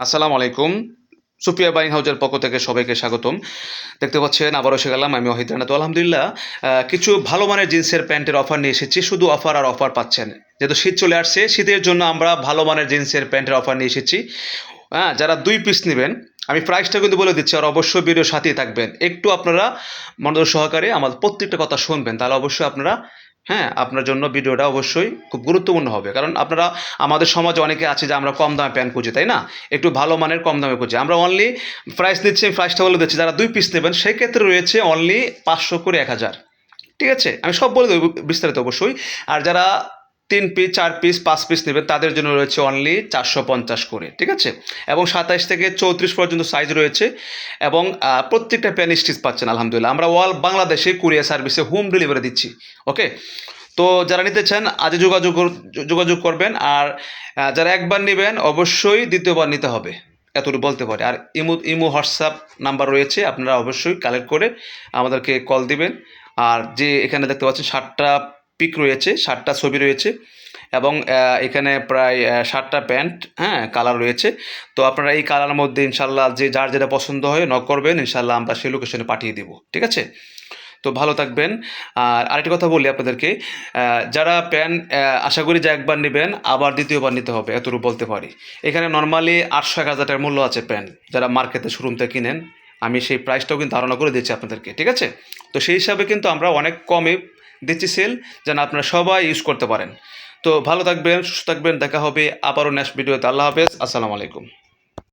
আসসালামু আলাইকুম। সুফিয়া বাইং হাউজের পক্ষ থেকে সবাইকে স্বাগতম। দেখতে পাচ্ছেন আবার এসে গেলাম আমি অহিত রানা। তো আলহামদুলিল্লাহ কিছু ভালো মানের জিন্সের প্যান্টের অফার নিয়ে এসেছি। শুধু অফার আর অফার পাচ্ছেন। যেহেতু শীত চলে আসছে, শীতের জন্য আমরা ভালো মানের জিন্সের প্যান্টের অফার নিয়ে এসেছি। হ্যাঁ যারা দুই পিস নেবেন, আমি প্রাইসটা কিন্তু বলে দিচ্ছি আর অবশ্যই ভিডিওর সাথেই থাকবেন। একটু আপনারা মনোযোগ সহকারে আমাদের প্রত্যেকটা কথা শুনবেন, তাহলে অবশ্যই আপনারা হ্যাঁ আপনার জন্য ভিডিওটা অবশ্যই খুব গুরুত্বপূর্ণ হবে। কারণ আপনারা, আমাদের সমাজে অনেকে আছে যে আমরা কম দামে প্যান্ট খুঁজি, তাই না? একটু ভালো মানের কম দামে খুঁজি। আমরা অনলি প্রাইস দিচ্ছি প্রাইসটা বলে দিচ্ছি। যারা দুই পিস নেবেন, সেক্ষেত্রে রয়েছে অনলি পাঁচশো করে এক হাজার। ঠিক আছে? আমি সব বলে দেবো বিস্তারিত অবশ্যই। আর যারা তিন পিস চার পিস পাঁচ পিস নেবেন। তাদের জন্য রয়েছে অনলি চারশো পঞ্চাশ করে, ঠিক আছে? এবং সাতাইশ থেকে চৌত্রিশ পর্যন্ত সাইজ রয়েছে এবং প্রত্যেকটা প্যান স্টিচ পাচ্ছেন, আলহামদুলিল্লাহ। আমরা অল বাংলাদেশে কুরিয়ার সার্ভিসে হোম ডেলিভারি দিচ্ছি ওকে তো যারা নিতে চান আজই যোগাযোগ যোগাযোগ করবেন আর যারা একবার নেবেন, অবশ্যই দ্বিতীয়বার নিতে হবে, এতটুকু বলতে পারে। আর ইমো ইমো, হোয়াটসঅ্যাপ নাম্বার রয়েছে, আপনারা অবশ্যই কালেক্ট করে আমাদেরকে কল দিবেন। আর যে এখানে দেখতে পাচ্ছেন ষাটটা পিক রয়েছে ষাটটা ছবি রয়েছে এবং এখানে প্রায় ষাটটা প্যান্ট হ্যাঁ কালার রয়েছে। তো আপনারা এই কালারের মধ্যে ইনশাল্লাহ যে যার যেটা পছন্দ হয় নক করবেন ইনশাল্লাহ আমরা সেই লোকেশনে পাঠিয়ে দেবো, ঠিক আছে? তো ভালো থাকবেন। আর আরেকটি কথা বলি আপনাদেরকে যারা প্যান আশা করি যে একবার নেবেন, আবার দ্বিতীয়বার নিতে হবে, এতটুকু বলতে পারি। এখানে নর্মালি আটশো এক হাজার মূল্য আছে প্যান যারা মার্কেটে শোরুম থেকে কিনেন। আমি সেই প্রাইসটাও কিন্তু ধারণা করে দিচ্ছি আপনাদেরকে, ঠিক আছে? তো সেই হিসাবে কিন্তু আমরা অনেক কমে দিচ্ছি সেল যেন আপনারা সবাই ইউজ করতে পারেন। তো ভালো থাকবেন, সুস্থ থাকবেন, দেখা হবে আবারও নেক্সট ভিডিওতে আল্লাহ হাফেজ, আসসালামু আলাইকুম।